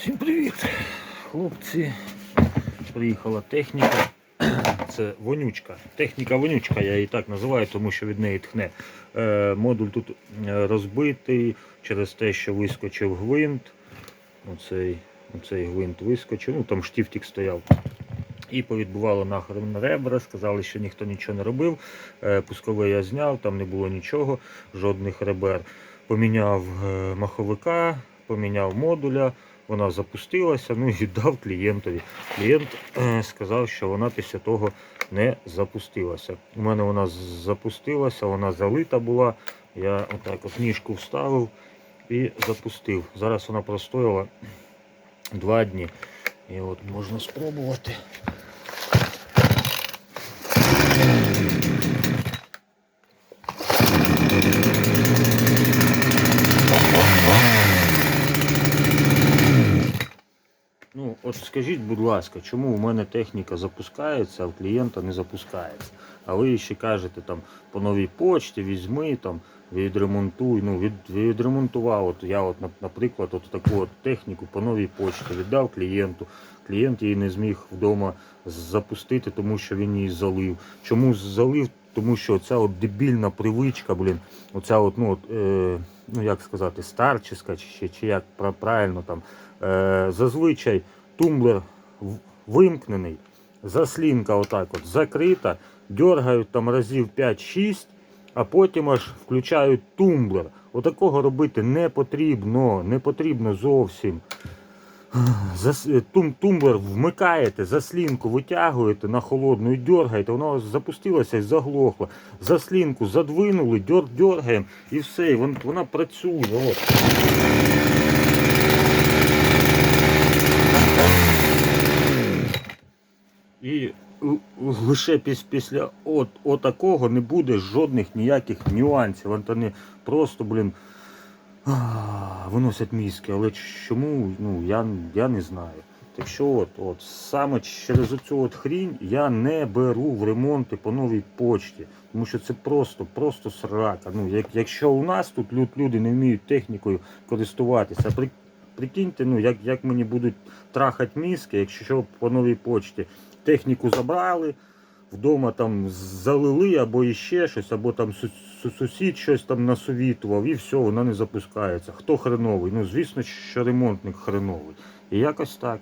Всім привіт, хлопці. Приїхала техніка. Це вонючка. Техніка вонючка, я її так називаю, тому що від неї тхне. Е, модуль тут е, розбитий через те, що вискочив гвинт. Оцей, оцей гвинт вискочив, ну там штифтик стояв. І повідбувало нахрен ребра, сказали, що ніхто нічого не робив. Е, Пускове я зняв, там не було нічого, жодних ребер. Поміняв маховика, поміняв модуля, вона запустилася, ну і віддав клієнтові. Клієнт е, сказав, що вона після того не запустилася. У мене вона запустилася, вона залита була. Я отак от ніжку вставив і запустив. Зараз вона простояла два дні. І от можна спробувати. Ну, от скажіть, будь ласка, чому у мене техніка запускається, а у клієнта не запускається? А ви ще кажете там по новій почті візьми, там, відремонтуй. Ну, від, відремонтував. От я, от, наприклад, от таку от техніку по новій почті віддав клієнту. Клієнт її не зміг вдома запустити, тому що він її залив. Чому залив? Тому що ця от дебільна привичка, блін, оця от, ну, от, е, ну як сказати, старчиська, чи, чи як правильно там. Е, зазвичай тумблер вимкнений, заслінка отак от закрита, дергають там разів 5-6, а потім аж включають тумблер. Отакого робити не потрібно, не потрібно зовсім. Тум, тумблер вмикаєте, заслінку витягуєте на холодну і дергаєте, воно запустилося і заглохло. Заслінку задвинули, дер, дергаємо і все, і вон- вона працює. От. І л- лише після от, отакого не буде жодних ніяких нюансів. От Вони просто, блін, виносять мізки. Але чому, ну, я, я не знаю. Так що от, от, саме через оцю от хрінь я не беру в ремонти по новій почті. Тому що це просто, просто срака. Ну, як, якщо у нас тут люд, люди не вміють технікою користуватися, прикиньте, ну, як, як мені будуть трахати мізки, якщо по новій почті техніку забрали, вдома там залили або іще щось, або там су- су- сусід щось там насовітував, і все, вона не запускається. Хто хреновий? Ну, звісно, що ремонтник хреновий. І якось так.